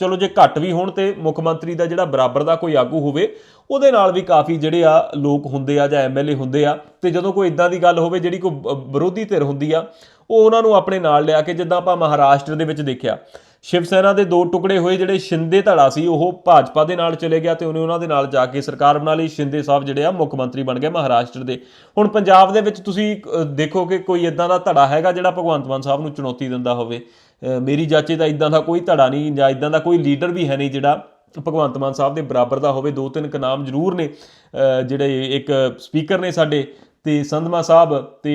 ਚਲੋ ਜੇ ਘੱਟ ਵੀ ਹੋਣ ਤੇ ਮੁੱਖ ਮੰਤਰੀ ਦਾ ਜਿਹੜਾ ਬਰਾਬਰ ਦਾ ਕੋਈ ਆਗੂ ਹੋਵੇ, ਉਹਦੇ ਨਾਲ ਵੀ ਕਾਫੀ ਜਿਹੜੇ ਆ ਲੋਕ ਹੁੰਦੇ ਆ ਜਾਂ ਐਮਐਲਏ ਹੁੰਦੇ ਆ, ਤੇ ਜਦੋਂ ਕੋਈ ਇਦਾਂ ਦੀ ਗੱਲ ਹੋਵੇ ਜਿਹੜੀ ਕੋਈ ਵਿਰੋਧੀ ਧਿਰ ਹੁੰਦੀ ਆ, ਉਹ ਉਹਨਾਂ ਨੂੰ ਆਪਣੇ ਨਾਲ ਲਿਆ ਕੇ ਜਿੱਦਾਂ ਆਪਾਂ ਮਹਾਰਾਸ਼ਟਰ ਦੇ ਵਿੱਚ ਦੇਖਿਆ, ਸ਼ਿਵ ਸੈਨਾ ਦੇ ਦੋ ਟੁਕੜੇ ਹੋਏ ਜਿਹੜੇ ਸ਼ਿੰਦੇ ਧੜਾ ਸੀ, ਉਹ ਭਾਜਪਾ ਦੇ ਨਾਲ ਚਲੇ ਗਿਆ ਤੇ ਉਹਨੇ ਉਹਨਾਂ ਦੇ ਨਾਲ ਜਾ ਕੇ ਸਰਕਾਰ ਬਣਾ ਲਈ, ਸ਼ਿੰਦੇ ਸਾਹਿਬ ਜਿਹੜੇ ਆ ਮੁੱਖ ਮੰਤਰੀ ਬਣ ਗਏ ਮਹਾਰਾਸ਼ਟਰ ਦੇ। ਹੁਣ ਪੰਜਾਬ ਦੇ ਵਿੱਚ ਤੁਸੀਂ ਦੇਖੋ ਕਿ ਕੋਈ ਇਦਾਂ ਦਾ ਧੜਾ ਹੈਗਾ ਜਿਹੜਾ ਭਗਵੰਤ ਮਾਨ ਸਾਹਿਬ ਨੂੰ ਚੁਣੌਤੀ ਦਿੰਦਾ ਹੋਵੇ ਮੇਰੀ ਜਾਚੇ ਦਾ ਇਦਾਂ ਦਾ ਕੋਈ ਧੜਾ ਨਹੀਂ ਜਾਂ ਇਦਾਂ ਦਾ ਕੋਈ ਲੀਡਰ ਵੀ ਹੈ ਨਹੀਂ ਜਿਹੜਾ ਭਗਵੰਤ ਮਾਨ ਸਾਹਿਬ ਦੇ ਬਰਾਬਰ ਦਾ ਹੋਵੇ। ਦੋ ਤਿੰਨ ਕ ਨਾਮ ਜ਼ਰੂਰ ਨੇ ਜਿਹੜੇ ਇੱਕ ਸਪੀਕਰ ਨੇ ਸਾਡੇ ਤੇ ਸੰਧਮਾ ਸਾਹਿਬ ਤੇ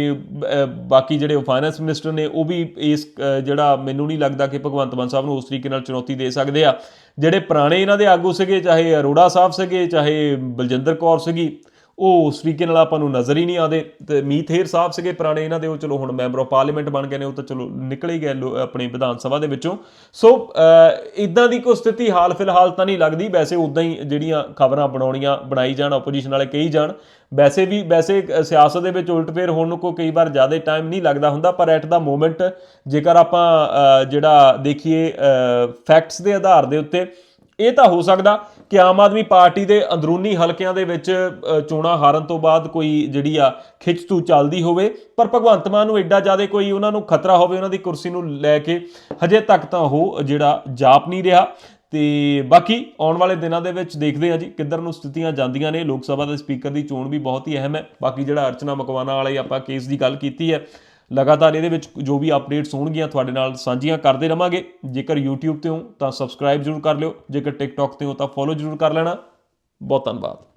ਬਾਕੀ ਜਿਹੜੇ ਫਾਈਨੈਂਸ ਮਿਨਿਸਟਰ ਨੇ, ਉਹ ਵੀ ਇਸ ਜਿਹੜਾ ਮੈਨੂੰ ਨਹੀਂ ਲੱਗਦਾ ਕਿ ਭਗਵੰਤ ਮਾਨ ਸਾਹਿਬ ਨੂੰ ਉਸ ਤਰੀਕੇ ਨਾਲ ਚੁਣੌਤੀ ਦੇ ਸਕਦੇ ਆ। ਜਿਹੜੇ ਪੁਰਾਣੇ ਇਹਨਾਂ ਦੇ ਆਗੂ ਸੀਗੇ, ਚਾਹੇ ਅਰੋੜਾ ਸਾਹਿਬ ਸੀਗੇ, ਚਾਹੇ ਬਲਜਿੰਦਰ ਕੌਰ ਸੀਗੀ ਉਹ ਉਸ ਤਰੀਕੇ ਨਾਲ ਆਪਾਂ ਨੂੰ ਨਜ਼ਰ ਹੀ ਨਹੀਂ ਆਉਂਦੇ। ਤੇ ਮੀਤ ਹੇਰ ਸਾਹਿਬ ਸੀਗੇ ਪੁਰਾਣੇ, ਇਹਨਾਂ ਦੇ ਉਹ ਚਲੋ ਹੁਣ ਮੈਂਬਰ ਆਫ ਪਾਰਲੀਮੈਂਟ ਬਣ ਗਏ ਨੇ, ਉਹ ਤਾਂ ਚਲੋ ਨਿਕਲ ਹੀ ਗਏ ਲੋ- ਆਪਣੀ ਵਿਧਾਨ ਸਭਾ ਦੇ ਵਿੱਚੋਂ। ਸੋ ਇਦਾਂ ਦੀ ਕੋਈ ਸਥਿਤੀ ਹਾਲ ਫਿਲਹਾਲ ਤਾਂ ਨਹੀਂ ਲੱਗਦੀ। ਵੈਸੇ ਉਦਾਂ ਹੀ ਜਿਹੜੀਆਂ ਖਬਰਾਂ ਬਣਾਉਣੀਆਂ ਬਣਾਈ ਜਾਣ ਆਪੋਜੀਸ਼ਨ ਵਾਲੇ ਕਹੀ ਜਾਣ। ਵੈਸੇ ਵੀ, ਵੈਸੇ ਸਿਆਸਤ ਦੇ ਵਿੱਚ ਉਲਟਫੇਰ ਹੋਣ ਨੂੰ ਕੋਈ, ਕਈ ਵਾਰ ਜ਼ਿਆਦਾ ਟਾਈਮ ਨਹੀਂ ਲੱਗਦਾ ਹੁੰਦਾ, ਪਰ ਐਟ ਦਾ ਮੋਮੈਂਟ ਜੇਕਰ ਆਪਾਂ ਜਿਹੜਾ ਦੇਖੀਏ ਫੈਕਟਸ ਦੇ ਆਧਾਰ ਦੇ ਉੱਤੇ ਇਹ ਤਾਂ ਹੋ ਸਕਦਾ ਕਿ ਆਮ ਆਦਮੀ ਪਾਰਟੀ ਦੇ ਅੰਦਰੂਨੀ ਹਲਕਿਆਂ ਦੇ ਵਿੱਚ ਚੋਣਾਂ ਹਾਰਨ ਤੋਂ ਬਾਅਦ ਕੋਈ ਜਿਹੜੀ ਆ ਖਿੱਚ ਖਿੱਚਤੂ ਚੱਲਦੀ ਹੋਵੇ, ਪਰ ਭਗਵੰਤ ਮਾਨ ਨੂੰ ਐਡਾ ਜ਼ਿਆਦਾ ਕੋਈ ਉਹਨਾਂ ਨੂੰ ਖਤਰਾ ਹੋਵੇ, ਉਹਨਾਂ ਦੀ ਕੁਰਸੀ ਨੂੰ ਲੈ ਕੇ ਹਜੇ ਤੱਕ ਤਾਂ ਉਹ ਜਿਹੜਾ ਜਾਪ ਨਹੀਂ ਰਿਹਾ। ਤੇ ਬਾਕੀ ਆਉਣ ਵਾਲੇ ਦਿਨਾਂ ਦੇ ਵਿੱਚ ਦੇਖਦੇ ਹਾਂ ਜੀ, ਕਿੱਧਰ ਨੂੰ ਸਥਿਤੀਆਂ ਜਾਂਦੀਆਂ ਨੇ। ਲੋਕ ਸਭਾ ਦੇ ਸਪੀਕਰ ਦੀ ਚੋਣ ਵੀ ਬਹੁਤ ਹੀ ਅਹਿਮ ਹੈ। ਬਾਕੀ ਜਿਹੜਾ ਅਰਚਨਾ ਮਕਵਾਨਾ ਵਾਲੇ ਆਪਾਂ ਕੇਸ ਦੀ ਗੱਲ ਕੀਤੀ ਹੈ ਲਗਾਤਾਰ ਇਹਦੇ ਵਿੱਚ ਜੋ ਵੀ ਅਪਡੇਟਸ ਹੋਣਗੀਆਂ ਤੁਹਾਡੇ ਨਾਲ ਸਾਂਝੀਆਂ ਕਰਦੇ ਰਵਾਂਗੇ। ਜੇਕਰ YouTube ਤੇ ਹੋ ਤਾਂ ਸਬਸਕ੍ਰਾਈਬ ਜ਼ਰੂਰ ਕਰ ਲਿਓ। ਜੇਕਰ TikTok ਤੇ ਹੋ ਤਾਂ ਫੋਲੋ ਜ਼ਰੂਰ ਕਰ ਲੈਣਾ। ਬਹੁਤ ਧੰਨਵਾਦ।